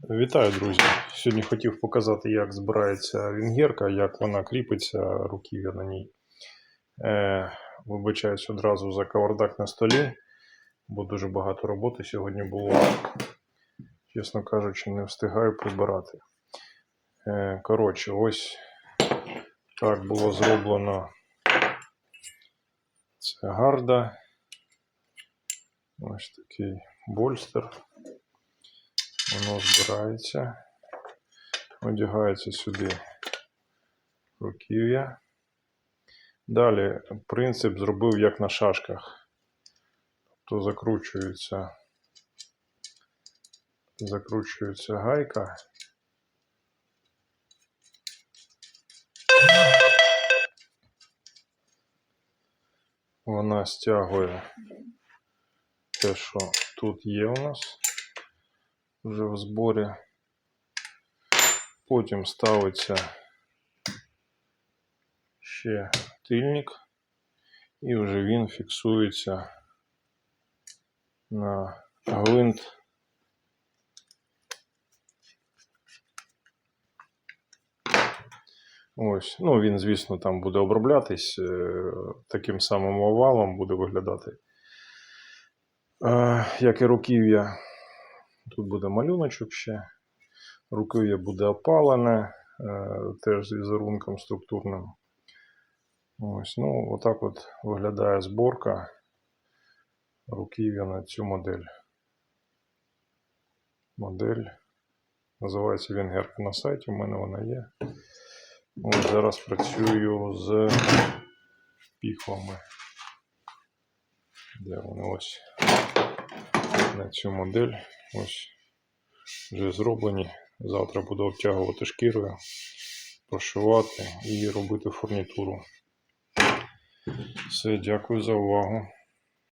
Вітаю, друзі! Сьогодні хотів показати, як збирається вінгерка, як вона кріпиться, руків'я на ній. Е, вибачаюсь одразу за кавардак на столі, бо дуже багато роботи сьогодні було. Чесно кажучи, не встигаю прибирати. Е, коротше, ось так було зроблено. Це гарда. Ось такий больстер. Воно збирається, одягається сюди руків'я. Далі принцип зробив як на шашках. Тобто закручується, закручується гайка. Вона стягує те, що тут є у нас вже в зборі. Потім ставиться ще тильник, і вже він фіксується на гвинт. Ось, ну він, звісно, там буде оброблятись е, таким самим овалом буде виглядати, е, як і руків'я. Тут буде малюночок ще. Руків'я буде опалене, е, теж з візерунком структурним. Ось, ну, отак от виглядає зборка руків'я на цю модель. Модель називається Венгерка на сайті, у мене вона є. Ось зараз працюю з піхвами. Де вони ось на цю модель. Ось вже зроблені. Завтра буду обтягувати шкірою, прошивати і робити фурнітуру. Все, дякую за увагу.